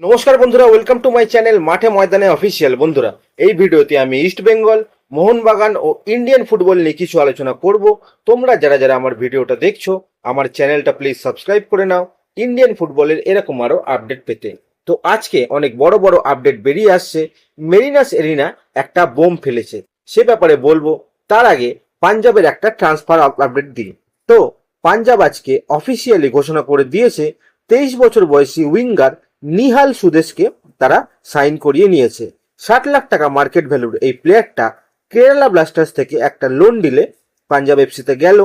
নমস্কার বন্ধুরা welcome to my channel মাঠে ময়দানে অফিসিয়াল বন্ধুরা, এই ভিডিওতে আমি ইস্ট বেঙ্গল মোহনবাগান ও ইন্ডিয়ান ফুটবল নিয়ে কিছু আলোচনা করব। তোমরা যারা যারা আমার ভিডিওটা দেখছ, আমার চ্যানেলটা প্লিজ সাবস্ক্রাইব করে নাও। ইন্ডিয়ান ফুটবলের এরকম আরও আপডেট পেতে। তো আজকে অনেক বড় বড় আপডেট বেরিয়ে আসছে। মেরিনাস এরিনা একটা বোম ফেলেছে। সে ব্যাপারে বলব, তার আগে পাঞ্জাবের একটা ট্রান্সফার আপডেট দিই। তো, পাঞ্জাব আজকে অফিসিয়ালি ঘোষণা করে দিয়েছে, তেইশ বছর বয়সী উইঙ্গার নিহাল সুদেশকে তারা সাইন করিয়ে নিয়েছে। ষাট লাখ টাকা মার্কেট ভ্যালুর এই প্লেয়ারটা কেরালা ব্লাস্টার্স থেকে একটা লোন ডিলে পাঞ্জাব এফসিতে গেল।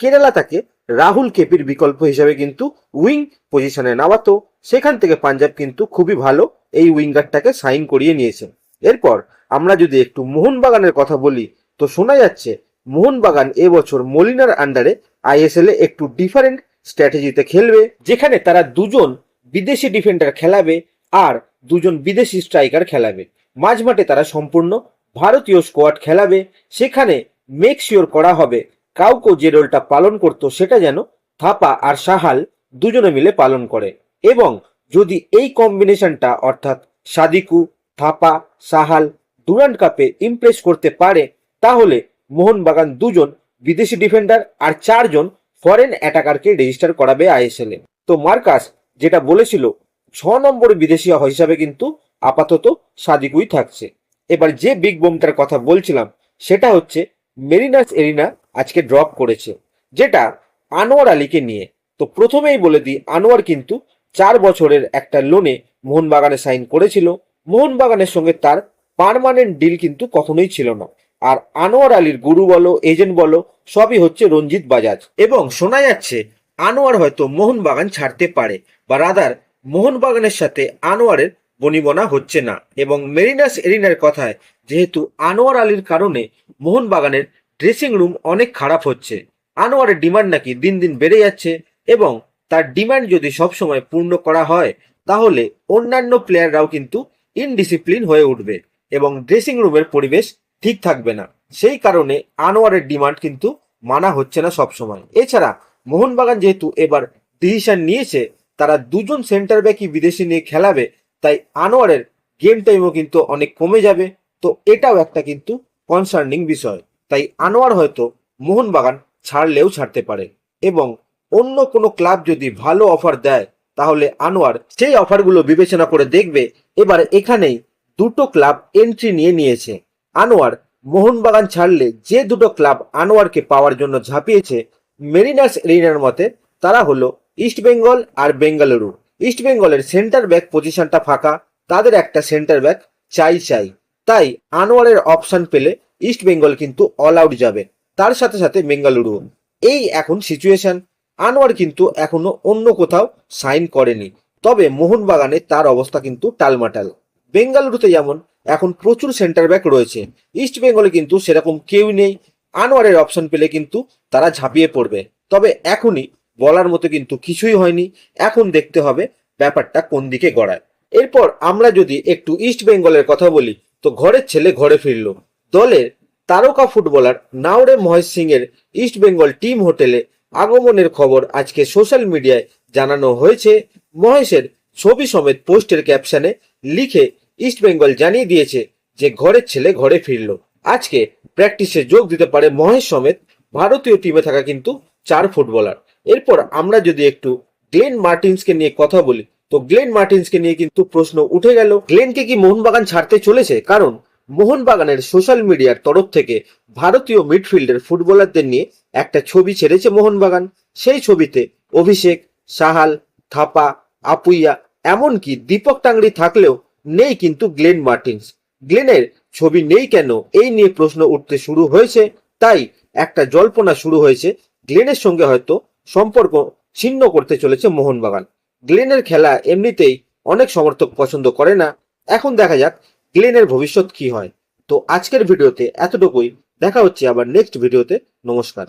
কেরালা তাকে রাহুল কেপির বিকল্প হিসেবে কিন্তু উইং পজিশনে নামাতো। সেখান থেকে পাঞ্জাব কিন্তু খুবই ভালো এই উইঙ্গারটাকে সাইন করিয়ে নিয়েছে। এরপর আমরা যদি একটু মোহনবাগানের কথা বলি, তো শোনা যাচ্ছে মোহনবাগান এবছর মলিনার আন্ডারে আইএসএল এ একটু ডিফারেন্ট স্ট্র্যাটেজিতে খেলবে, যেখানে তারা দুজন বিদেশি ডিফেন্ডার খেলাবে আর দুজন বিদেশি স্ট্রাইকার খেলাবে। মাঝমাঠে তারা সম্পূর্ণ ভারতীয় স্কোয়াড খেলাবে। সেখানে মেক শিওর করা হবে কাউকে যে রোলটা পালন করতো সেটা যেন থাপা আর সাহাল দুজনে মিলে পালন করে। এবং যদি এই কম্বিনেশনটা অর্থাৎ সাদিকু, থাপা, সাহাল ডুরান্ড কাপে ইমপ্রেস করতে পারে, তাহলে মোহনবাগান দুজন বিদেশি ডিফেন্ডার আর চারজন ফরেন অ্যাটাকারকে রেজিস্টার করাবে আইএসএল তো মার্কাস যেটা বলেছিল, ছ নম্বর বিদেশি হিসাবে কিন্তু আপাতত সাদিকুই থাকছে। এবার যে বিগ বোমটার কথা বলছিলাম, সেটা হচ্ছে মেরিনাস এরিনা আজকে ড্রপ করেছে, যেটা আনোয়ার আলীকে নিয়ে। তো প্রথমেই বলে দিই, আনোয়ার কিন্তু চার বছরের একটা লোনে মোহনবাগানে সাইন করেছিল। মোহনবাগানের সঙ্গে তার পার্মানেন্ট ডিল কিন্তু কখনোই ছিল না। আর আনোয়ার আলীর গুরু বলো এজেন্ট বলো, সবই হচ্ছে রঞ্জিত বাজাজ। এবং শোনা যাচ্ছে আনোয়ার হয়তো মোহনবাগান ছাড়তে পারে বা রাদার মোহনবাগানের সাথে আনোয়ারের বনিবনা হচ্ছে না। এবং মেরিনাস এরিনার কথায়, যেহেতু আনোয়ার আলীর কারণে মোহনবাগানের ড্রেসিং রুম অনেক খারাপ হচ্ছে, আনোয়ারের ডিমান্ড নাকি দিন দিন বেড়ে যাচ্ছে এবং তার ডিমান্ড যদি সবসময় পূর্ণ করা হয়, তাহলে অন্যান্য প্লেয়াররাও কিন্তু ইনডিসিপ্লিন হয়ে উঠবে এবং ড্রেসিং রুমের পরিবেশ ঠিক থাকবে না। সেই কারণে আনোয়ারের ডিমান্ড কিন্তু মানা হচ্ছে না সবসময়। এছাড়া মোহনবাগান যেহেতু এবার ডিসিশন নিয়েছে, তারা দুজন সেন্টার ব্যাকই বিদেশি নিয়ে খেলাবে, তাই আনোয়ারের গেম টাইমও কিন্তু অনেক কমে যাবে। তো এটাও একটা কিন্তু কনসার্নিং বিষয়। তাই আনোয়ার হয়তো মোহনবাগান ছাড়লেও ছাড়তে পারে। এবং অন্য কোনো ক্লাব যদি ভালো অফার দেয়, তাহলে আনোয়ার সেই অফারগুলো বিবেচনা করে দেখবে। এবার এখানেই দুটো ক্লাব এন্ট্রি নিয়ে নিয়েছে। আনোয়ার মোহনবাগান ছাড়লে যে দুটো ক্লাব আনোয়ারকে পাওয়ার জন্য ঝাঁপিয়েছে মেরিনার্স এরিনার মতে, তারা হলো ইস্ট বেঙ্গল আর বেঙ্গালুরু। ইস্ট বেঙ্গলের সেন্টার ব্যাক পজিশনটা ফাঁকা, তাদের একটা সেন্টার ব্যাক চাই চাই। তাই আনোয়ারের অপশন পেলে ইস্ট বেঙ্গল কিন্তু অল আউট যাবে, তার সাথে সাথে বেঙ্গালুরু এই এখন সিচুয়েশন আনোয়ার কিন্তু এখনও অন্য কোথাও সাইন করেনি, তবে মোহনবাগানে তার অবস্থা কিন্তু টালমাটাল। বেঙ্গালুরুতে যেমন এখন প্রচুর সেন্টার ব্যাক রয়েছে, ইস্ট বেঙ্গলে কিন্তু সেরকম কেউ নেই আনোয়ারের অপশন পেলে কিন্তু তারা ঝাঁপিয়ে পড়বে। তবে এখনই বলার মতো কিন্তু কিছুই হয়নি। এখন দেখতে হবে ব্যাপারটা কোন দিকে গড়ায়। এরপর আমরা যদি একটু ইস্ট বেঙ্গলের কথা বলি, তো ঘরের ছেলে ঘরে ফিরল। দলের তারকা ফুটবলার নাওরে মহেশ সিং এর ইস্ট বেঙ্গল টিম হোটেলে আগমনের খবর আজকে সোশ্যাল মিডিয়ায় জানানো হয়েছে। মহেশের ছবি সমেত পোস্টের ক্যাপশনে লিখে ইস্ট বেঙ্গল জানিয়ে দিয়েছে যে ঘরের ছেলে ঘরে ফিরল। আজকে প্র্যাকটিসে যোগ দিতে পারে মহেশ সমেত ভারতীয় টিমে থাকা কিন্তু চার ফুটবলার এরপর আমরা যদি একটু গ্লেন মার্টিন্সকে নিয়ে কথা বলি, তো গ্লেন মার্টিন্সকে নিয়ে কিন্তু প্রশ্ন উঠে গেল। গ্লেনকে কি মোহনবাগান ছাড়তে চলেছে? কারণ মোহনবাগানের সোশ্যাল মিডিয়ার তরফ থেকে ভারতীয় মিডফিল্ডের ফুটবলারদের নিয়ে একটা ছবি ছেড়েছে মোহনবাগান। সেই ছবিতে অভিষেক, সাহাল, থাপা, আপুইয়া, এমনকি দীপক টাংরি থাকলেও নেই কিন্তু গ্লেন মার্টিন্স। গ্লেনের ছবি নেই কেন? এই নিয়ে প্রশ্ন উঠতে শুরু হয়েছে। তাই একটা জল্পনা শুরু হয়েছে। গ্লেনের সঙ্গে হয়তো সম্পর্ক ছিন্ন করতে চলেছে মোহনবাগান। গ্লেনের খেলা এমনিতেই অনেক সমর্থক পছন্দ করে না। এখন দেখা যাক গ্লেনের ভবিষ্যৎ কি হয়। তো আজকের ভিডিওতে এতটুকুই। দেখা হচ্ছে আবার নেক্সট ভিডিওতে। নমস্কার।